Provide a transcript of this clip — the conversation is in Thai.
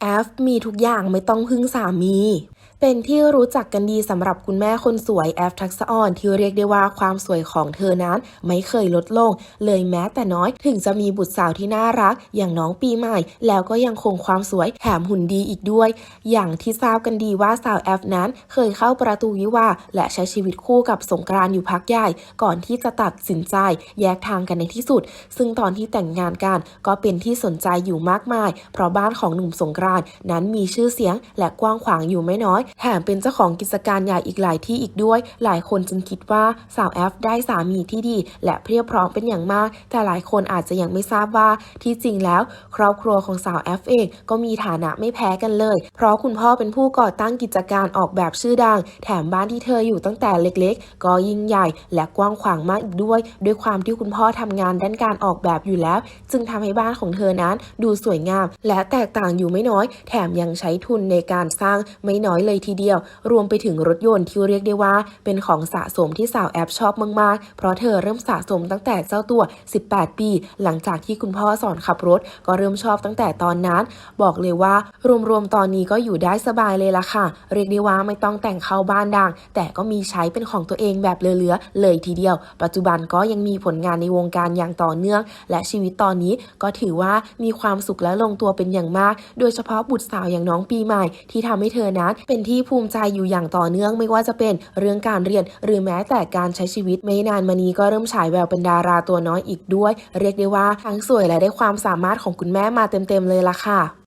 แอฟมีทุกอย่างไม่ต้องพึ่งสามีเป็นที่รู้จักกันดีสำหรับคุณแม่คนสวยแอฟทักษออนที่เรียกได้ว่าความสวยของเธอนั้นไม่เคยลดลง เลยแม้แต่น้อยถึงจะมีบุตรสาวที่น่ารัก อย่างน้องปีใหม่ แล้วก็ยังคงความสวยแถมหุ่นดีอีกด้วย อย่างที่ทราบกันดีว่าสาวแอฟนั้นเคยเข้าประตูวิวาและใช้ชีวิตคู่กับสงกรานต์อยู่พักใหญ่ ก่อนที่จะตัดสินใจแยกทางกันในที่สุด ซึ่งตอนที่แต่งงานกันก็เป็นที่สนใจอยู่มากมาย เพราะบ้านของหนุ่มสงกรานต์นั้นมีชื่อเสียงและกว้างขวางอยู่ไม่น้อยแถมเป็นเจ้าของกิจการใหญ่อีกหลายที่อีกด้วย หลายคนจึงคิดว่าสาวแอฟได้สามีที่ดี และเพียบพร้อมเป็นอย่างมาก แต่หลายคนอาจจะยังไม่ทราบว่าที่จริงแล้ว ครอบครัวของสาวแอฟเองก็มีฐานะไม่แพ้กันเลย เพราะคุณพ่อเป็นผู้ก่อตั้งกิจการออกแบบชื่อดัง แถมบ้านที่เธออยู่ตั้งแต่เล็กๆ ก็ยิ่งใหญ่และกว้างขวางมากอีกด้วย ด้วยความที่คุณพ่อทำงานด้านการออกแบบอยู่แล้ว จึงทำให้บ้านของเธอนั้นดูสวยงาม และแตกต่างอยู่ไม่น้อย แถมยังใช้ทุนในการสร้างไม่น้อยเลยทีเดียว รวมไปถึงรถยนต์ที่เรียกได้ว่า เป็นของสะสมที่สาวแอปชอบมากๆ เพราะเธอเริ่มสะสมตั้งแต่เจ้าตัว 18 ปี หลังจากที่คุณพ่อสอนขับรถ ก็เริ่มชอบตั้งแต่ตอนนั้น บอกเลยว่ารวมๆตอนนี้ก็อยู่ได้สบายเลยล่ะค่ะ เรียกได้ว่าไม่ต้องแต่งเข้าบ้านดัง แต่ก็มีใช้เป็นของตัวเองแบบเหลือๆเลยทีเดียว ปัจจุบันก็ยังมีผลงานในวงการอย่างต่อเนื่อง และชีวิตตอนนี้ก็ถือว่ามีความสุขและลงตัวเป็นอย่างมาก โดยเฉพาะบุตรสาวอย่างน้องปีใหม่ที่ทำให้เธอนั้นเป็นที่ภูมิใจอยู่อย่างต่อเนื่องไม่ว่าจะเป็นเรื่องการเรียนหรือแม้แต่การใช้ชีวิต ไม่นานมานี้ก็เริ่มฉายแววเป็นดาราตัวน้อยอีกด้วย เรียกได้ว่าทั้งสวยและได้ความสามารถของคุณแม่มาเต็มๆเลยล่ะค่ะ